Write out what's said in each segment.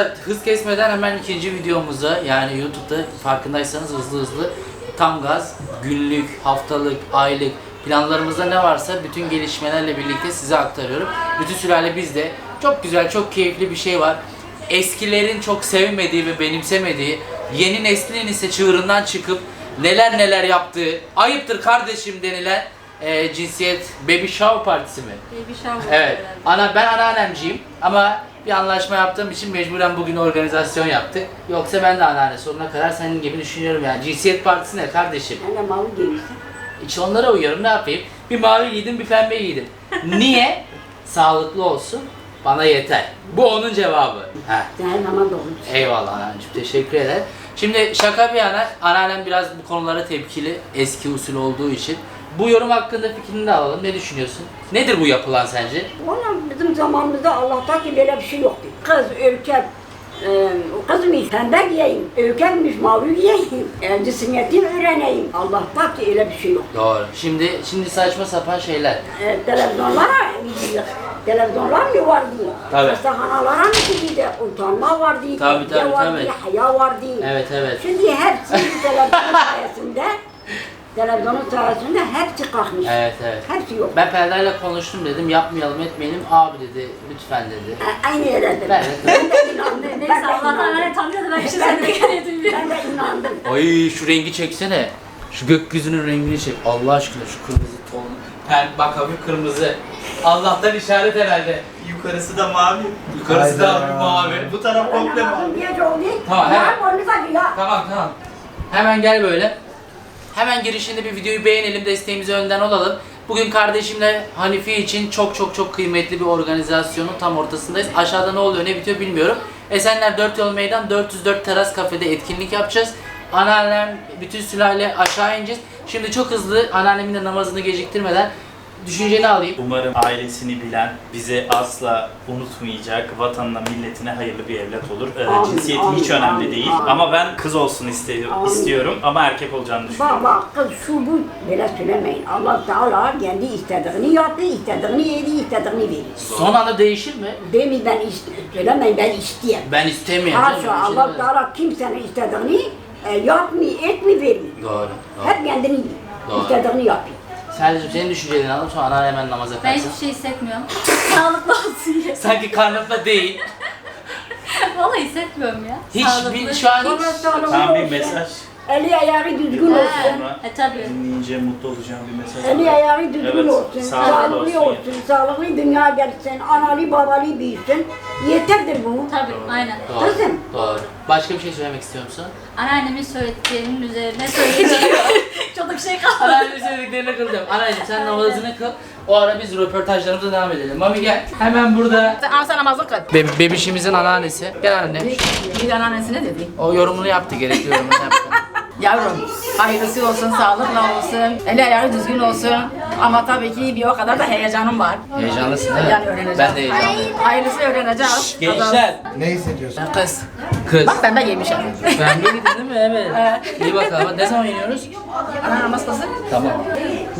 Arkadaşlar hız kesmeden hemen ikinci videomuza yani YouTube'da farkındaysanız hızlı hızlı tam gaz günlük, haftalık, aylık planlarımızda ne varsa bütün gelişmelerle birlikte size aktarıyorum. Bütün sülale bizde. Çok güzel, çok keyifli bir şey var. Eskilerin çok sevmediği ve benimsemediği, yeni neslin ise çığırından çıkıp neler neler yaptığı, ayıptır kardeşim denilen e, cinsiyet baby shower partisi mi? Baby shower. Evet. Ana ben anneannemciyim ama bir anlaşma yaptığım için mecburen bugün organizasyon yaptık. Yoksa ben de anneanne sonuna kadar senin gibi düşünüyorum yani. Cinsiyet partisi ne kardeşim? Ben de mavi giymiştim. Hiç onlara uyuyorum ne yapayım? Bir mavi giydim bir pembe giydim. Niye? Sağlıklı olsun. Bana yeter. Bu onun cevabı. Heh. Her zaman doğrusun. Eyvallah anneanneciğim teşekkür ederim. Şimdi şaka bir yana anneannem biraz bu konulara tepkili eski usul olduğu için. Bu yorum hakkında fikrini de alalım. Ne düşünüyorsun? Nedir bu yapılan sence? Valla bizim zamanımızda Allah'tan ki böyle bir şey yoktu. Kız, erkek, e, kızmış pembe giyeyim, erkekmiş mavi giyeyim, e, cisimiyetini öğreneyim. Allah'tan ki öyle bir şey yok. Doğru. Şimdi şimdi saçma sapan şeyler. E, televizyonlara gidiyor. Televizyonlar mı vardı? Tabii. Hastanelara mı gidiyordu? Utanma vardı, Tabii, tabii, vardı, tabii. haya vardı. Evet evet. Şimdi hepsi televizyon sayesinde, televizyonun sayesinde hepsi kalkmış. Evet evet. Hepsi yok. Ben Perda'yla konuştum dedim yapmayalım etmeyelim. Abi dedi lütfen dedi. A- Aynı yerlerde. Ben de- Ben de inandım. ben Neyse de Allah'tan tanrı da ben bir şey Ben söylemek gerekiyor. Ben de inandım. Ay şu rengi çeksene. Şu gökyüzünün rengini çek. Allah aşkına şu kırmızı ton. Pem bak hafif kırmızı. Allah'tan işaret herhalde. Yukarısı da mavi. Yukarısı da hafif mavi. Bu taraf komple mavi. Oldu. Tamam, onu. Tamam tamam. Hemen gel böyle. Hemen girişinde bir videoyu beğenelim, desteğimizi önden olalım. Bugün kardeşimle Hanifi için çok çok çok kıymetli bir organizasyonun tam ortasındayız. Aşağıda ne oluyor ne bitiyor bilmiyorum. Esenler 4 Yol Meydan 404 Teras Kafede etkinlik yapacağız. Anneannem, bütün sülale aşağı ineceğiz. Şimdi çok hızlı anneannemin de namazını geciktirmeden düşünceni alayım. Umarım ailesini bilen, bizi asla unutmayacak, vatanına, milletine hayırlı bir evlat olur. Ee, Amin, cinsiyeti amin, hiç önemli amin, değil. amin. Ama ben kız olsun istiyorum, Amin. istiyorum ama erkek olacağını düşünüyorum. Bak bak kız şu bu böyle söylemeyin. Allah Teala kendi istediğini yaptı, istediğini yedi, istediğini verir. Son anda değişir mi? Demin ben ist- söylemeyin ben isteyeyim. Ben istemiyorum. Haşa canım, bir şey Allah demedim. Teala kimsenin istediğini e, yapmıyor, etmiyor, vermiyor. Doğru. doğru. Hep kendini Doğru. istediğini yapıyor. Sadece senin düşüncelerini alalım sonra anneannem hemen namaza Ben kalksın. hiçbir şey hissetmiyorum. Sağlıklı olsun diye. Sanki karnımda değil. Vallahi hissetmiyorum ya. Hiç Sağlıklı. bir şu an hiç Tam bir mesaj. Eli ayağı düzgün olsun. Sonra e tabii. dinleyince mutlu olacağım bir mesaj. Eli ayağı düzgün Evet, olsun, sağlıklı sağlıklı olsun olsun, sağlıklı dünya gelsin, analı babalı büyüsün. Yeterdir bu. Tabii aynen. Doğru. Kızım. Doğru. Başka bir şey söylemek istiyor musun? Anneannemin söylediklerinin üzerine söyleyeceğim. Çok da bir şey kalmadı. Anneannemin söylediklerine kılacağım. Anneciğim sen namazını kıl. O ara biz röportajlarımıza devam edelim. Mami gel. Hemen burada Ama sen namazını kıl. Be bebişimizin anneannesi. Gel anne. Bir anneannesi ne dedi? O yorumunu yaptı, gerekli yorumunu yaptı. Yavrum, hayırlısı olsun, sağlıkla olsun, eli ayağı düzgün olsun. Ama tabii ki bir o kadar da heyecanım var. Heyecanlısın değil mi? Yani öğreneceğim. Ben de heyecanlıyım. Hayırlısı öğreneceğiz. Gençler. Ne hissediyorsun? Kız. Kız. Bak pembe giymişim. Ben de değil mi? Evet. İyi bakalım. Ne zaman iniyoruz? Ana namaz kızı. Tamam.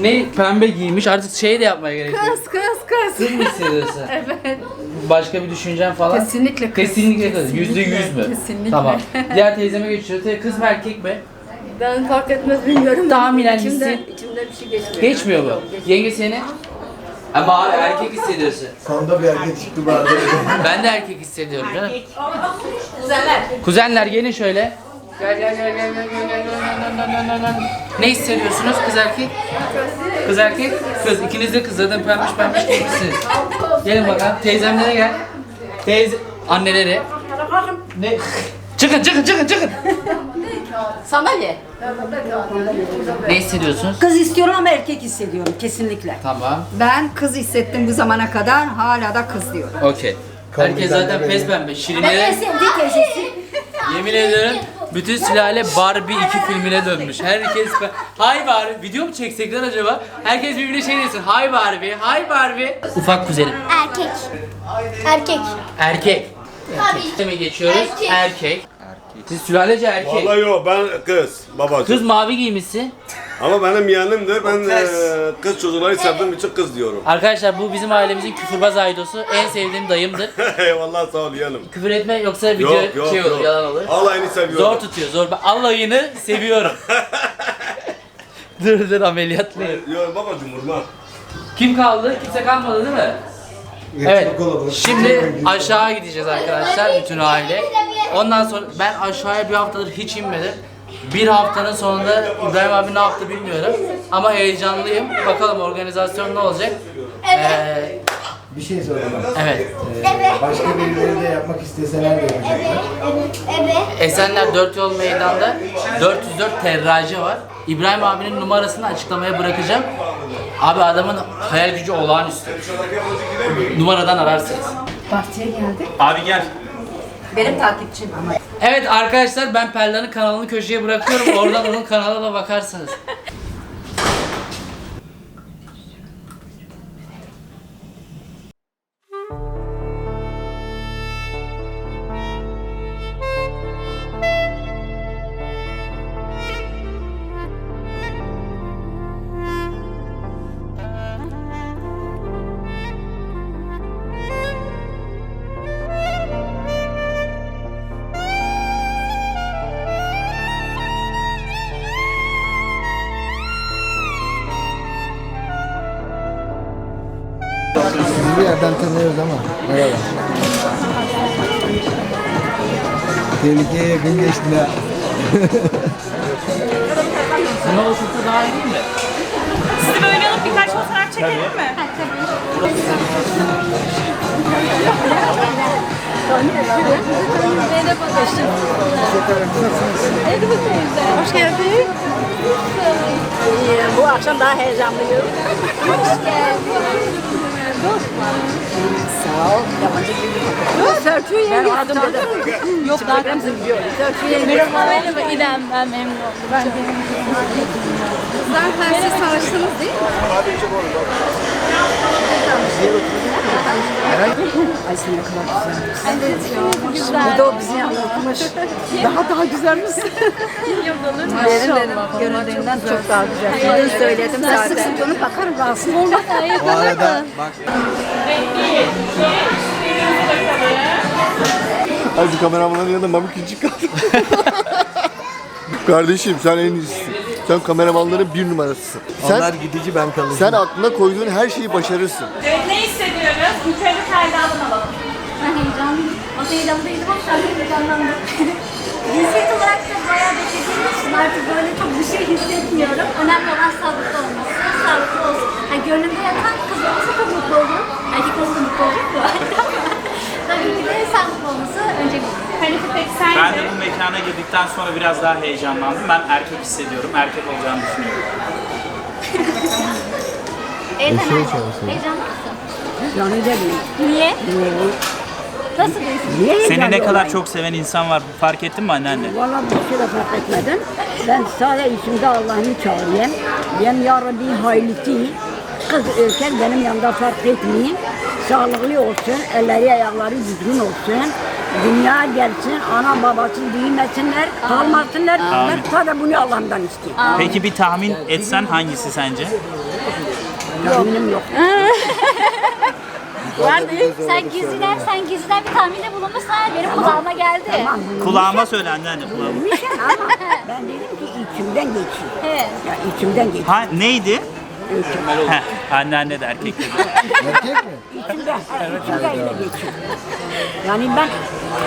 Ne pembe giymiş artık şey de yapmaya gerek yok. Kız, kız, kız. Kız mı hissediyorsun? Evet. Başka bir düşüncen falan? Kesinlikle kız. Kesinlikle kız. Yüzde yüz mü? kesinlikle. Tamam. Diğer teyzeme geçiyor. Te- Kız mı erkek mi? Ben fark etmez bilmiyorum. Tahminen İçimden, hissi- bir şey geçmiyor. Geçmiyor mu? Yenge seni? Ama abi erkek hissediyorsun. Sonunda bir erkek çıktı bari. Ben de erkek hissediyorum canım. Güzeller. Kuzenler gelin şöyle. Gel gel gel gel gel gel gel gel gel gel gel gel. Ne hissediyorsunuz kız erkek? Kız erkek? Kız ikiniz de kız zaten pembiş pembiş giymişsiniz. Gelin bakalım teyzemlere gel. Teyze anneleri. Ne? Çıkın çıkın çıkın çıkın. Sandalye. Ne hissediyorsunuz? Kız istiyorum ama erkek hissediyorum kesinlikle. Tamam. Ben kız hissettim bu zamana kadar hala da kız diyorum. Okey. Herkes zaten pes pembe. Şirinlere sevdiği teyzesi. yemin ediyorum bütün sülale Barbie 2 filmine dönmüş. Herkes Hay Barbie. Video mu çeksek lan acaba? Herkes birbirine şey desin. Hay Barbie. Hay Barbie. Ufak kuzenim. Erkek. Erkek. Erkek. Erkek. mi geçiyoruz? Erkek. Siz sülalece erkek. Vallahi yok ben kız babacığım. Kız mavi giymişsin. Ama benim yeğenimdir. Ben Ters. eee, kız çocukları sevdiğim için kız diyorum. Arkadaşlar bu bizim ailemizin küfürbaz aydosu. En sevdiğim dayımdır. Eyvallah sağ ol yeğenim. Küfür etme yoksa video Yok yok şey olur, yok. yalan olur. Allah'ını seviyorum. Zor tutuyor, zor. Ben Allah'ını seviyorum. dur dur ameliyatlıyım. Yok babacım vurma. Kim kaldı? Kimse kalmadı değil mi? Evet. Şimdi aşağı gideceğiz arkadaşlar bütün aile. Ondan sonra ben aşağıya bir haftadır hiç inmedim. Bir haftanın sonunda İbrahim abi ne yaptı bilmiyorum. Ama heyecanlıyım. Bakalım organizasyon ne olacak? Ee, Bir şey sorayım. evet. Ee, başka birileri de yapmak isteseler de yapacaklar. Evet. Esenler 4 Yol Meydan'da 404 terracı var. İbrahim abinin numarasını açıklamaya bırakacağım. Abi adamın hayal gücü olağanüstü. Numaradan ararsınız. Bahçeye geldik. Abi gel. Benim takipçim ama. Evet arkadaşlar ben Perla'nın kanalını köşeye bırakıyorum. Oradan onun kanalına da bakarsınız. Yerden tanıyoruz ama. Merhaba. Tehlikeye yakın geçtin ha. Buna otursa daha iyi değil mi? Sizi böyle alıp birkaç fotoğraf çekelim mi? Hoş geldin. Bu akşam daha heyecanlıyım. Sağ ol. Yabancı bir Selfie Ben aradım dedim. Yok daha kremsin diyor. Selfie Merhaba merhaba İrem ben memnun oldum. Ben Zaten siz tanıştınız değil mi? Ay sen ne kadar güzelmiş. güzel. Bir de o bizi anlatmış. Daha daha olur mu? Derin derin göründüğünden çok daha güzel. Ben söyledim zaten. Sık sık dönüp bakarım rahatsız olma. Bu arada bak. Hadi kameramanların yanında Mami küçük kaldı. Kardeşim sen en iyisisin. Sen kameramanların bir numarasısın. Sen, Onlar gidici ben kalıcı. sen aklına koyduğun her şeyi başarırsın. Evet ne hissediyoruz? Önce Ferdan'dan alalım. Ben heyecanlıyım. O da heyecanlıydım ama şu an heyecanlandım. Cinsiyet olarak da bayağı beklediğim için artık böyle çok bir şey hissetmiyorum. Önemli olan sağlıklı olması. Sağlıklı olsun. Yani gönlümde yatan kız olursa çok mutlu olurum. Erkek olursa mutlu olurum bu arada. Tabii ki de sağlıklı olması öncelikli. Hanife peki sen Ben de bu mekana girdikten sonra biraz daha heyecanlandım. Ben erkek hissediyorum. Erkek olacağını düşünüyorum. Evden Eşeğe çalışıyor. Heyecanlı mısın? Yani de değil. Niye? Nasıl değilsin? Niye Seni ne kadar çok seven insan var fark ettin mi anneanne? Vallahi bir şey de fark etmedim. Ben sadece içimde Allah'ını çağırayım. Ben ya Rabbi hayırlısı. Kız erkek benim yanımda fark etmeyin. Sağlıklı olsun, elleri ayakları düzgün olsun. Dünya gelsin, ana babası büyümesinler, kalmasınlar. Ben sadece bunu Allah'ımdan istiyorum. Peki bir tahmin etsen hangisi sence? Tahminim yok. Sen gizliden, sen gizliden bir tahminde bulunmuşsun. Ha, Benim kulağıma geldi. Tamam, Kulağıma söyle anneanne kulağıma. ama ben dedim ki içimden geçiyor. Evet. Ya içimden geçiyor. Ha neydi? Heh, anneanne de erkek dedi. Erkek mi? İçimde, içimde öyle geçiyor. Yani ben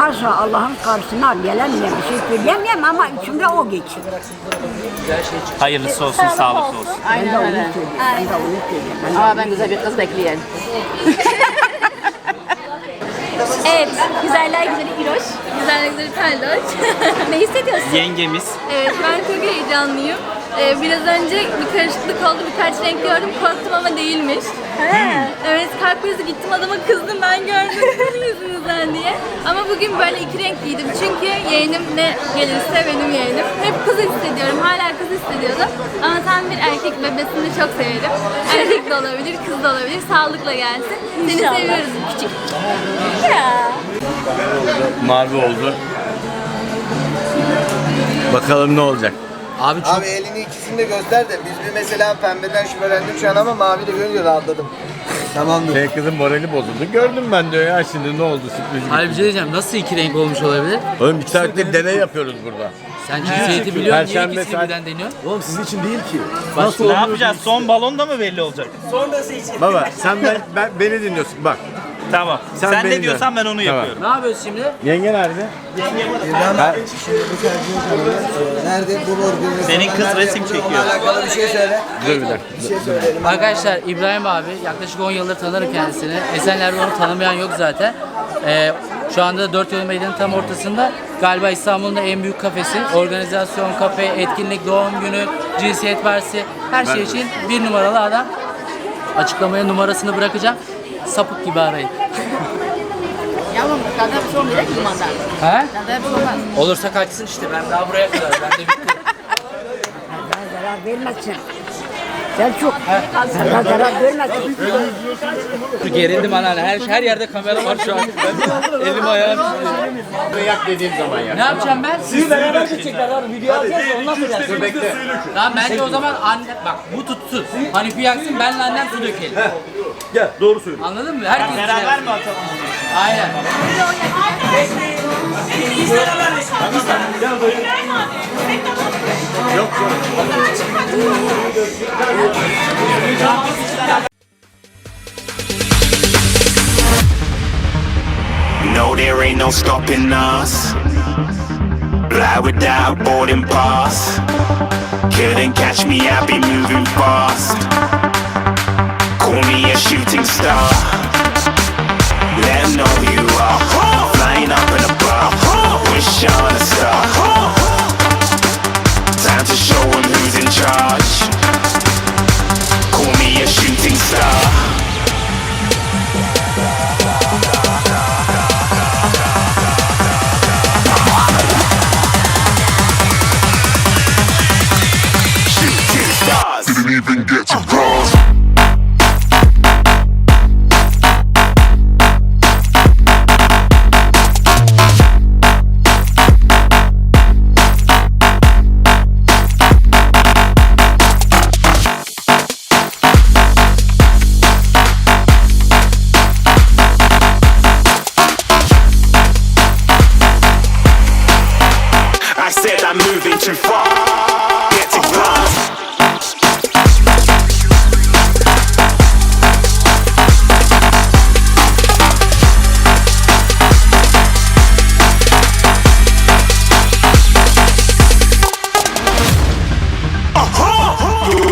haşa Allah'ın karşısına gelemiyorum, bir şey söyleyemiyorum ama içimde o geçiyor. Hayırlısı olsun, sağlıklı olsun. Ben de onu söylüyorum, ben de onu söylüyorum. Ama ben güzel bir kız bekleyen. Evet. Güzeller güzeli İroş. Güzeller güzeli Perloş. ne hissediyorsun? Yengemiz. Evet ben çok heyecanlıyım. Ee, biraz önce bir karışıklık oldu. Birkaç renk gördüm. Korktum ama değilmiş. Evet kalp krizi gittim adama kızdım ben gördüm sizin yüzünüzden diye. Ama bugün böyle iki renk giydim. Çünkü yeğenim ne gelirse benim yeğenim. Hep kız hissediyorum. Hala kız hissediyordum. Ama tam bir erkek bebesini çok severim. Erkek de olabilir, kız da olabilir. Sağlıkla gelsin. Seni seviyoruz küçük. Ya. Mavi oldu. Bakalım ne olacak. Abi çok Abi elini ikisini de göster de biz bir mesela pembeden şüphelendim şu an ama mavi de görünce rahatladım. Tamamdır. Şey kızın morali bozuldu. Gördüm ben diyor ya şimdi ne oldu sürpriz Hayır bir şey diyeceğim. Nasıl iki renk olmuş olabilir? Oğlum bir saattir deney yapıyoruz burada. Sen cinsiyeti biliyor musun? Niye Perşembe ikisini saat- birden deniyor? Oğlum sizin için değil ki. Ne yapacağız? Son balon da mı belli olacak? Baba sen ben, ben beni dinliyorsun bak. Tamam. Sen Sen, ne diyorsan ben onu Tamam. yapıyorum. Ne yapıyoruz şimdi? Yenge nerede? Ben şimdi bu tercih nerede bu organizasyonlar Senin kız nerede resim yapılıyor? çekiyor. Onunla alakalı bir şey söyle. Dur bir dakika. Bir şey söyleyelim. Arkadaşlar İbrahim abi yaklaşık 10 yıldır tanırım kendisini. Esenler'de onu tanımayan yok zaten. Ee, şu anda 4 yol meydanın tam ortasında galiba İstanbul'un da en büyük kafesi. Organizasyon, kafe, etkinlik, doğum günü, cinsiyet partisi her şey için bir numaralı adam. Açıklamaya numarasını bırakacağım. Sapık gibi arayın. Yavrum kadar bir şey olmayacak ki limanda. He? Kadar bir şey olmaz. Olursa kaçsın işte ben daha buraya kadar. Ben de bitti. Zarar vermezsin. Selçuk, sana zarar vermezsin. Gerildim anneanne. Her, her yerde kamera var şu an. Elim ayağım. Yak dediğim zaman ya. Ne yapacağım ben? Sizi beraber çekecekler abi. Video alacağız ondan sonra. Bekle. Tamam bence o zaman anne bak bu tutsun. Hanifi yaksın benle annem su dökelim. Gel doğru söyle. Anladın mı? Herkes Beraber şey mi atalım? Aynen. No, there ain't no stopping us. Fly without boarding pass. Couldn't catch me, I'll be moving fast. Call me a shooting star.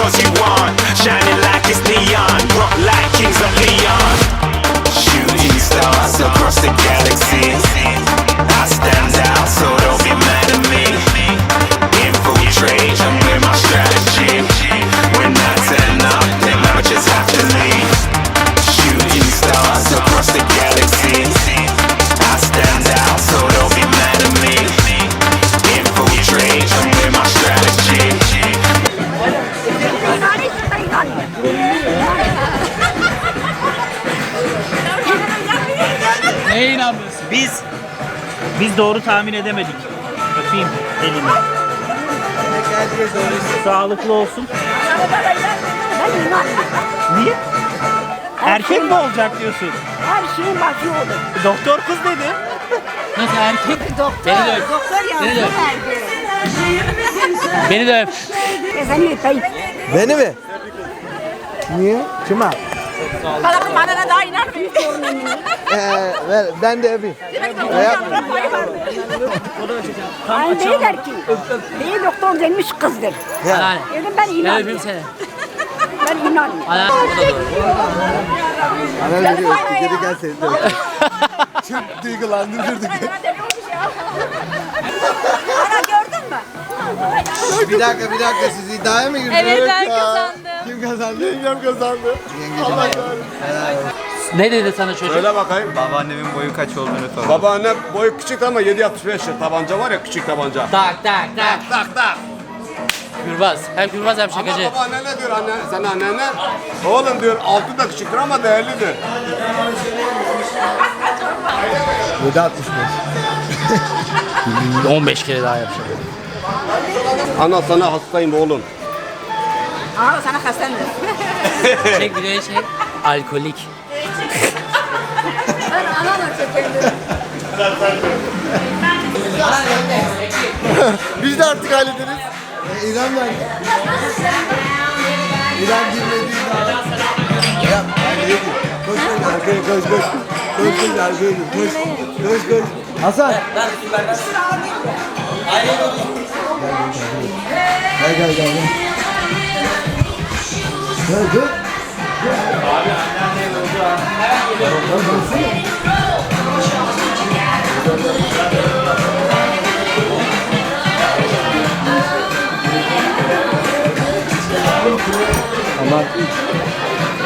because you aren't shining like it's neon, rock like kings of Leon. Shooting stars across the galaxy. I tahmin edemedik. Öpeyim elini. Sağlıklı olsun. Niye? Erkek mi olacak diyorsun? Her şeyin başı olur. Doktor kız dedi. Nasıl erkek? Doktor, Beni de öp. doktor Beni de yazdı öp. verdi. Beni de öp. Beni mi? Niye? Kime? Adamın bana daha inanmıyor. Ee, ver, ben de yapayım. Ne yapayım? Hani dediler ki, iyi doktor demiş kızdır. Anneanne. Dedim ben Ben öpeyim inanmıyorum. seni. Ben doğru. Ana dedi, geri gel seni de. Çok duygulandırdık. Ana gördün mü? Bir dakika bir dakika siz iddiaya mı girdiniz? Evet ben ya. kazandım. Kim kazandı? Yengem kazandı. Allah kahretsin. Ne dedi sana çocuk? Söyle bakayım. Babaannemin boyu kaç olduğunu sor. Babaannem boyu küçük ama 7.65 tabanca var ya küçük tabanca. Tak tak tak. Tak tak. Gürbaz. Hem gürbaz hem Ama şakacı. babaanne ne diyor anne? Sen annene? Oğlum diyor altı da küçüktür ama değerlidir. 7.65. 15 kere daha yapacak. Ana sana hastayım oğlum. Aa sana hastandır. Çek videoyu çek. Alkolik. Biz de artık hallederiz. E, İrem nerede? İrem girmedi. İrem hadi yedi. Koş koş arkaya koş koş. Koş koş arkaya koş. Koş koş. Hasan. Gel gel gel. Gel gel. Gel gel.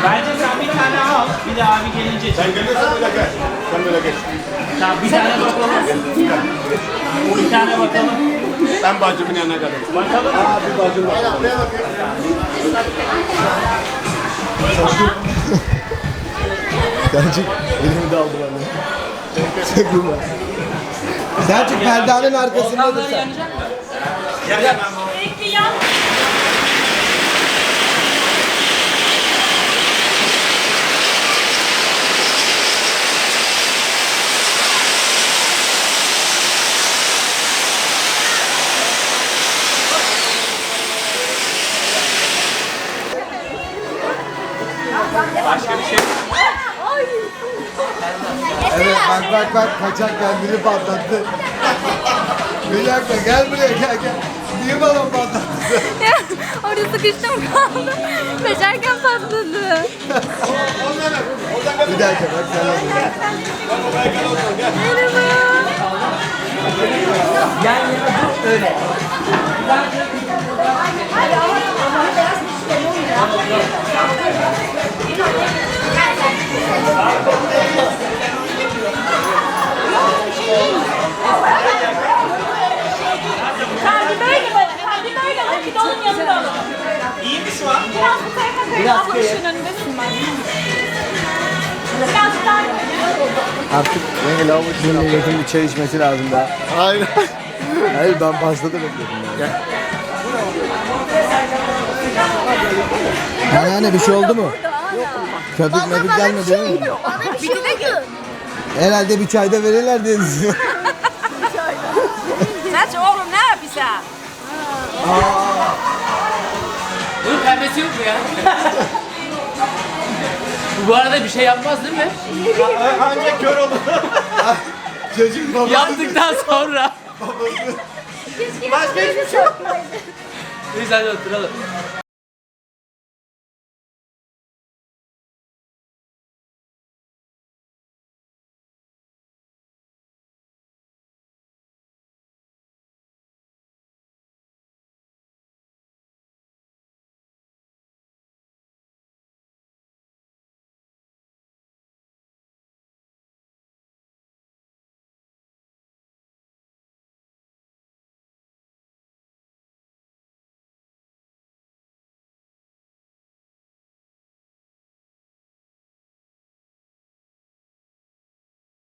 Bence sen bir tane al. Bir de abi gelince çek. Sen gelirsen böyle gel. Sen böyle geç. Tamam bir tane bakalım. Bir tane bakalım. Ben bacımın yanına geldim. Bakalım. Aa bir bacım var. Selçuk elimi de aldı bana. Çekme. Selçuk perdenin arkasındadır sen. Başka bir şey Evet bak bak bak kaçak kendini patlattı. Bir dakika gel buraya gel gel. Niye balon patlattı? Orada sıkıştım kaldım. Kaçarken patladı. Bir dakika bak sen al. Merhaba. Kalbi böyle bana. Kalbi böyle. Bir de onun yanında alın. İyi mi şu an? Biraz bu tarafa koyun. Abla ışığın önündesin ben. Biraz daha Artık yenge lavabo şimdi milletin bir çay içmesi lazım daha. Aynen. Hayır ben başladım bekledim ya. Anneanne bir şey oldu mu? Köpük möpük gelmedi değil mi? Bitti de gül. Herhalde bir çayda verirler diye düşünüyorum. Selçuk oğlum ne yapıyorsun? Bunun pembesi yok mu ya? Bu bu arada bir şey yapmaz değil mi? Ancak kör olur. Çocuk babası. Yaptıktan sonra. babası. Neyse hadi oturalım.